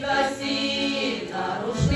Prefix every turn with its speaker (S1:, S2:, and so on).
S1: засіна руш.